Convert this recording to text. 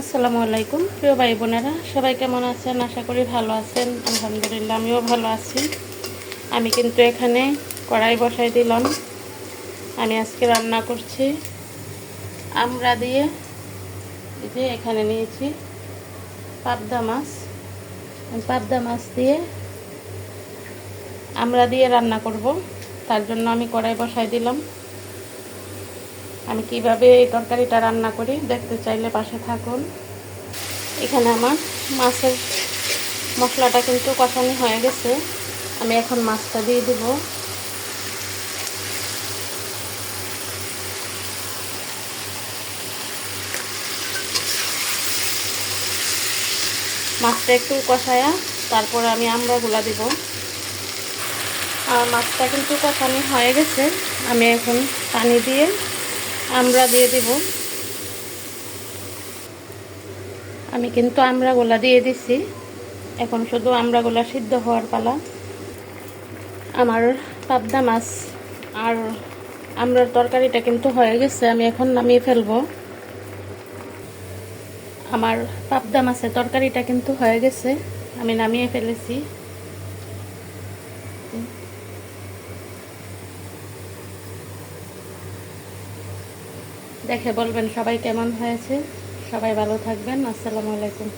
আসসালামু আলাইকুম। প্রিয় ভাই বোনেরা সবাই কেমন আছেন? আশা করি ভালো আছেন। আলহামদুলিল্লাহ, আমিও ভালো আছি। আমি কিন্তু এখানে কড়াই বসাই দিলাম। আমি আজকে রান্না করছি আমরা দিয়ে। এই যে এখানে নিয়েছি পাবদা মাছ। পাবদা মাছ দিয়ে আমরা দিয়ে রান্না করব। তার জন্য আমি কড়াই বসাই দিলাম। আমি কীভাবে এই তরকারিটা রান্না করি দেখতে চাইলে পাশে থাকুন। এখানে আমার মাছের মশলাটা কিন্তু কষানি হয়ে গেছে। আমি এখন মাছটা দিয়ে দেব। মাছটা একটু কষায়া তারপর আমি আমড়াগুলা দিব। আর মাছটা কিন্তু কষানি হয়ে গেছে। আমি এখন পানি দিয়ে আমরা দিয়ে দিব। আমি কিন্তু আমড়াগুলা দিয়ে দিছি। এখন শুধু আমড়াগুলা সিদ্ধ হওয়ার পালা। আমার পাবদা মাছ আর আমড়ার তরকারিটা কিন্তু হয়ে গেছে, আমি এখন নামিয়ে ফেলব। আমার পাবদা মাছের তরকারিটা কিন্তু হয়ে গেছে, আমি নামিয়ে ফেলেছি। দেখে বলবেন সবাই কেমন হয়েছে। সবাই ভালো থাকবেন। আসসালামু আলাইকুম।